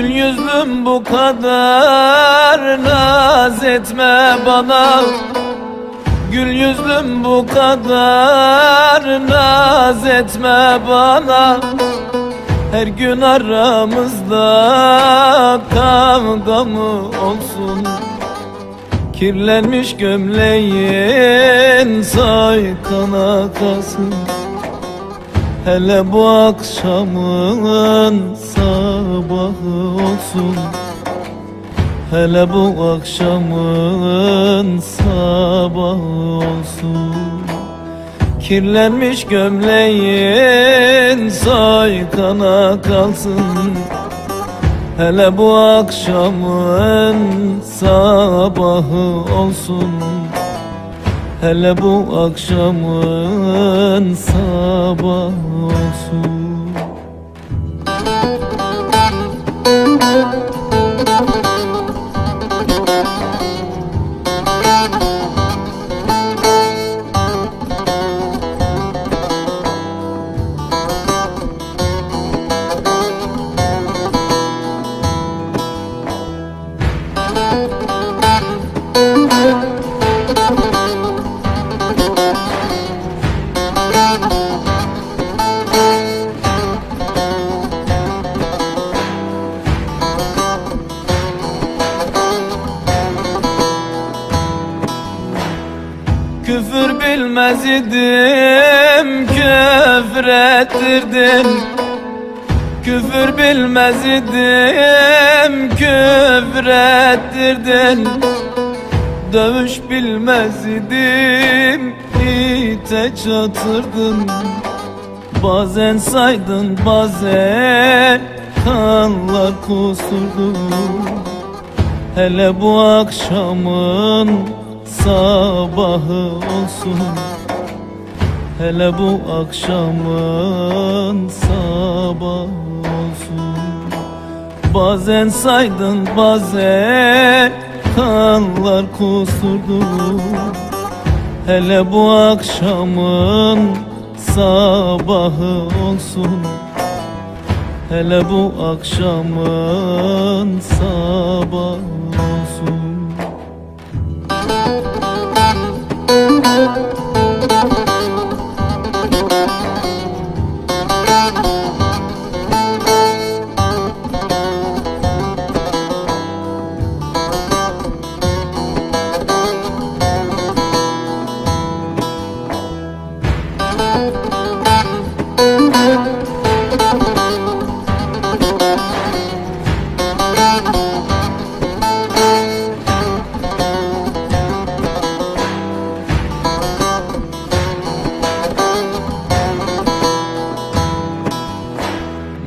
yüzlüm bu kadar naz etme bana. Gül yüzlüm bu kadar naz etme bana. Her gün aramızda kavga mı olsun? Kirlenmiş gömleğin soykana kalsın Hele bu akşamın sabahı olsun. Hele bu akşamın sabahı olsun. Kirlenmiş gömleğin soykana kalsın. Hele bu akşamın sabahı olsun Hele bu akşamın sabahı. olsun bilmez idim küfür ettirdin Küfür bilmez idim küfür ettirdin Dövüş bilmez idim ite çatırdın Bazen saydın bazen kanlar kusurdun Hele bu akşamın sabahı olsun Hele bu akşamın sabahı olsun. Bazen saydın bazen kanlar kusurdun Hele bu akşamın sabahı olsun. Hele bu akşamın sabahı olsun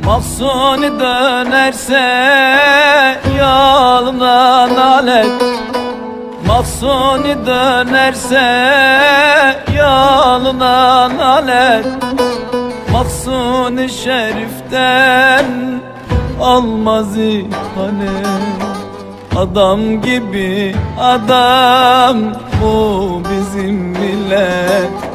Mahsuni dönerse yoluna nalet. Mahsuni dönerse yoluna nalet. Mahsuni şeriften olmaz ihanet Adam gibi adam bu bizim millet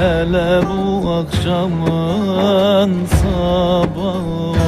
Hele bu akşamın sabahı